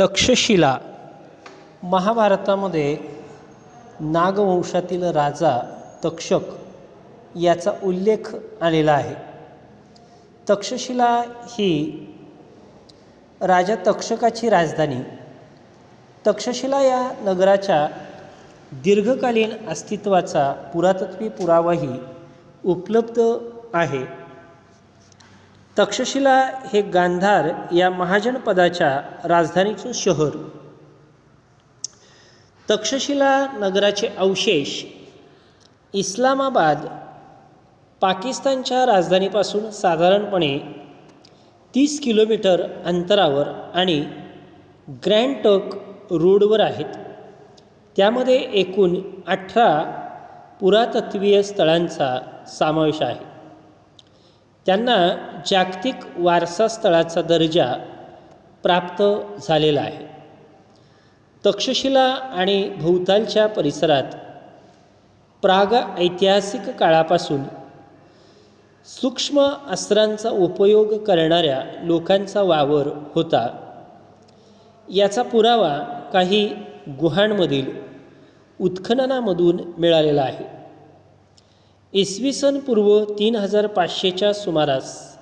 तक्षशिला महाभारतामध्ये नागवंशातील राजा तक्षक याचा उल्लेख आलेला आहे. तक्षशिला ही राजा तक्षकाची राजधानी. तक्षशिला या नगराच्या दीर्घकालीन अस्तित्वाचा पुरातत्वी पुरावाही उपलब्ध आहे. तक्षशिला हे गांधार या महाजनपदाच्या राजधानीचं शहर. तक्षशिला नगराचे अवशेष इस्लामाबाद पाकिस्तानच्या राजधानीपासून साधारणपणे तीस किलोमीटर अंतरावर आणि ग्रँड टक रोडवर आहेत. त्यामध्ये एकूण अठरा पुरातत्वीय स्थळांचा समावेश आहे. त्यांना जागतिक वारसा स्थळाचा दर्जा प्राप्त झालेला आहे. तक्षशिला आणि भोवतालच्या परिसरात प्राग ऐतिहासिक काळापासून सूक्ष्म अस्त्रांचा उपयोग करणाऱ्या लोकांचा वावर होता. याचा पुरावा काही गुहांमधील उत्खननामधून मिळालेला आहे. इसवी सन पूर्व तीन हजार पाचशेच्या सुमारास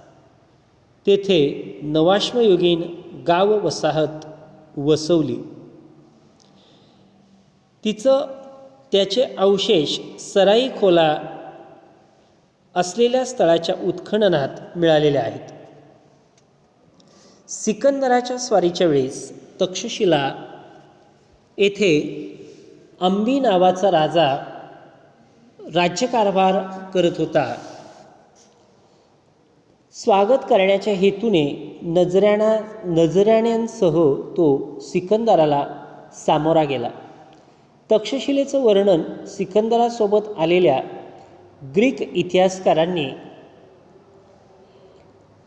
तेथे नवाश्मयुगीन गाव वसाहत वसवली. तिचं त्याचे अवशेष सराई खोला असलेल्या स्थळाच्या उत्खननात मिळालेले आहेत. सिकंदराच्या स्वारीच्या वेळेस तक्षशिला येथे अंबी नावाचा राजा राज्यकारभार करत होता. स्वागत करण्याच्या हेतूने नजऱ्याना नजराण्यांसह तो सिकंदराला सामोरा गेला. तक्षशिलेचं वर्णन सिकंदरासोबत आलेल्या ग्रीक इतिहासकारांनी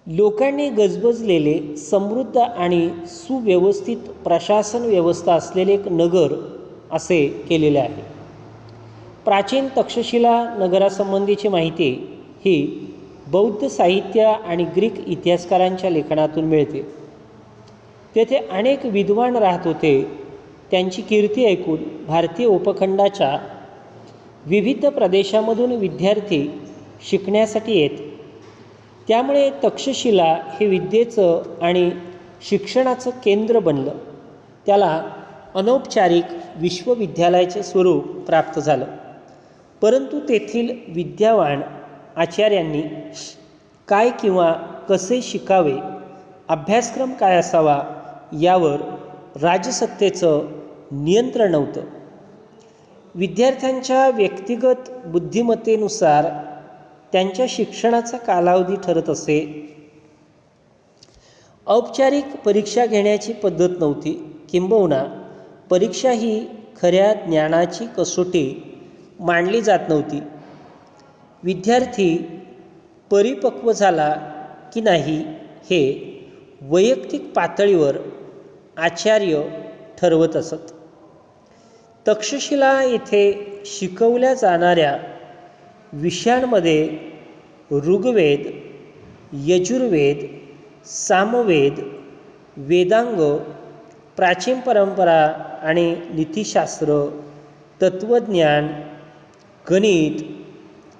लोकांनी गजबजलेले समृद्ध आणि सुव्यवस्थित प्रशासन व्यवस्था असलेले एक नगर असे केलेले आहे. प्राचीन तक्षशिला नगरासंबंधीची माहिती ही बौद्ध साहित्य आणि ग्रीक इतिहासकारांच्या लेखनातून मिळते. तेथे अनेक विद्वान राहत होते. त्यांची कीर्ती ऐकून भारतीय उपखंडाच्या विविध प्रदेशामधून विद्यार्थी शिकण्यासाठी येत. त्यामुळे तक्षशिला हे विद्येचं आणि शिक्षणाचं केंद्र बनलं. त्याला अनौपचारिक विश्वविद्यालयाचे स्वरूप प्राप्त झालं. परंतु तेथील विद्यावान आचार्यांनी काय किंवा कसे शिकावे अभ्यासक्रम काय असावा यावर राजसत्तेचं नियंत्रण नव्हतं. विद्यार्थ्यांच्या व्यक्तिगत बुद्धिमत्तेनुसार त्यांच्या शिक्षणाचा कालावधी ठरत असे. औपचारिक परीक्षा घेण्याची पद्धत नव्हती. किंबहुना परीक्षा ही खऱ्या ज्ञानाची कसोटी मांडली जात नव्हती. विद्यार्थी परिपक्व झाला की नाही हे वैयक्तिक पातळीवर आचार्य ठरवत असत. तक्षशिला येथे शिकवल्या जाणाऱ्या विषयांमध्ये ऋग्वेद यजुर्वेद सामवेद वेदांग प्राचीन परंपरा आणि नीतिशास्त्र तत्त्वज्ञान गणित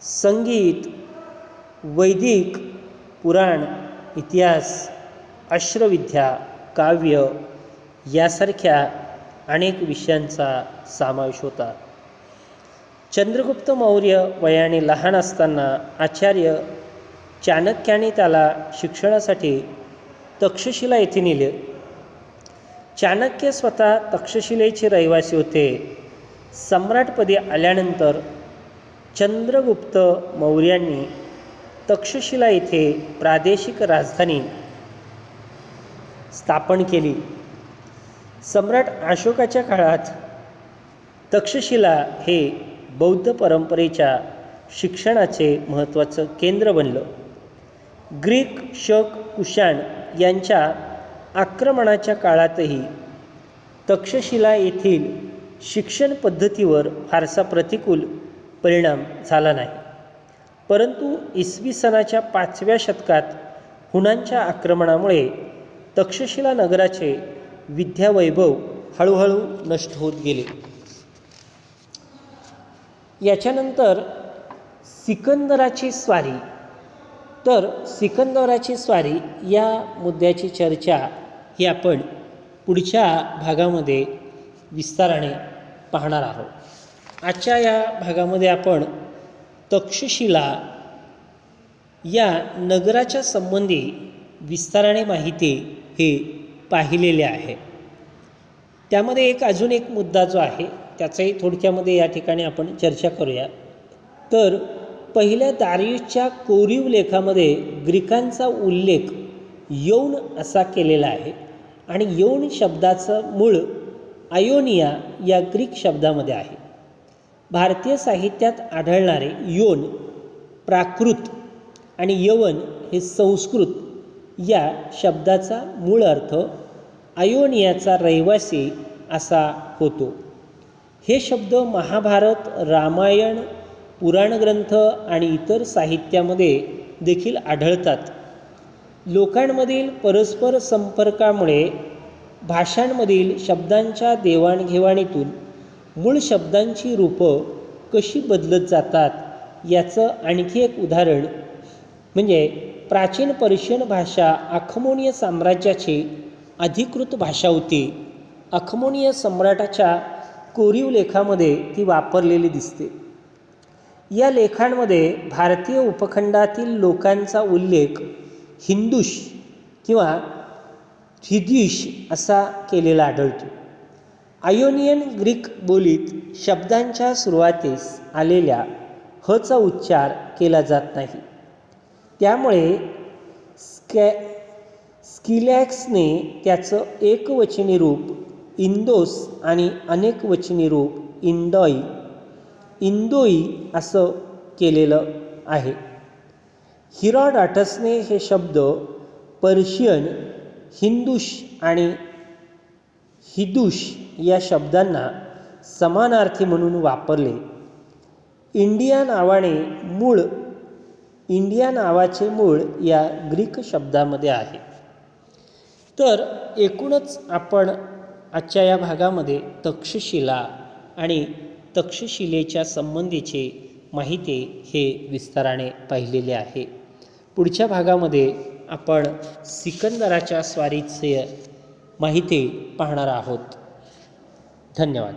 संगीत वैदिक पुराण इतिहास अश्रविद्या काव्य यासारख्या अनेक विषयांचा समावेश होता. चंद्रगुप्त मौर्य वयाने लहान असताना आचार्य चाणक्याने त्याला शिक्षणासाठी तक्षशिला येथे नेले. चाणक्य स्वतः तक्षशिलेचे रहिवासी होते. सम्राटपदी आल्यानंतर चंद्रगुप्त मौर्यांनी तक्षशिला येथे प्रादेशिक राजधानी स्थापन केली. सम्राट अशोकाच्या काळात तक्षशिला हे बौद्ध परंपरेच्या शिक्षणाचे महत्त्वाचं केंद्र बनलं. ग्रीक शक कुशाण यांच्या आक्रमणाच्या काळातही तक्षशिला येथील शिक्षण पद्धतीवर फारसा प्रतिकूल परिणाम झाला नाही. परंतु इसवी सनाच्या पाचव्या शतकात हुनांच्या आक्रमणामुळे तक्षशिला नगराचे विद्यावैभव हळूहळू नष्ट होत गेले. याच्यानंतर सिकंदराची स्वारी. तर सिकंदराची स्वारी या मुद्द्याची चर्चा ही आपण पुढच्या भागामध्ये विस्ताराने पाहणार आहोत. आजच्या या भागामध्ये आपण तक्षशिला या नगराच्या संबंधी विस्ताराने माहिती हे पाहिलेले आहे. त्यामध्ये एक अजून एक मुद्दा जो आहे त्याचाही थोडक्यामध्ये या ठिकाणी आपण चर्चा करूया. तर पहिल्या दारियुसच्या कोरीव लेखामध्ये ग्रीकांचा उल्लेख यौन असा केलेला आहे आणि यौन शब्दाचं मूळ आयोनिया या ग्रीक शब्दामध्ये आहे. भारतीय साहित्यात आढळणारे योन प्राकृत आणि यवन हे संस्कृत या शब्दाचा मूळ अर्थ आयोनियाचा रहिवासी असा होतो. हे शब्द महाभारत रामायण पुराणग्रंथ आणि इतर साहित्यामध्ये देखील आढळतात. लोकांमधील परस्पर संपर्कामुळे भाषांमधील शब्दांच्या देवाणघेवाणीतून मूळ शब्दांची रूपं कशी बदलत जातात याचं आणखी एक उदाहरण म्हणजे प्राचीन पर्शियन भाषा अखमोनीय साम्राज्याची अधिकृत भाषा होती. अखमोनीय सम्राटाच्या कोरीव लेखामध्ये ती वापरलेली दिसते. या लेखांमध्ये भारतीय उपखंडातील लोकांचा उल्लेख हिंदुश किंवा हिदिश असा केलेला आढळतो. आयोनियन ग्रीक बोलीत शब्दांच्या सुरुवातीस आलेल्या हचा उच्चार केला जात नाही. त्यामुळे स्कॅ स्किलॅक्सने त्याचं एकवचनी रूप इंदोस आणि अनेकवचनी रूप इंडॉई इंदोई असं केलेलं आहे. हिरॉडाटसने हे शब्द पर्शियन हिंदुश आणि हिदुष या शब्दांना समानार्थी म्हणून वापरले. इंडिया नावाने मूळ इंडिया नावाचे मूळ या ग्रीक शब्दामध्ये आहे. तर एकूणच आपण आजच्या या भागामध्ये तक्षशिला आणि तक्षशिलेच्या संबंधीचे माहिती हे विस्ताराने पाहिलेले आहे. पुढच्या भागामध्ये आपण सिकंदराच्या स्वारीचे माहिती पाहणार आहोत. धन्यवाद.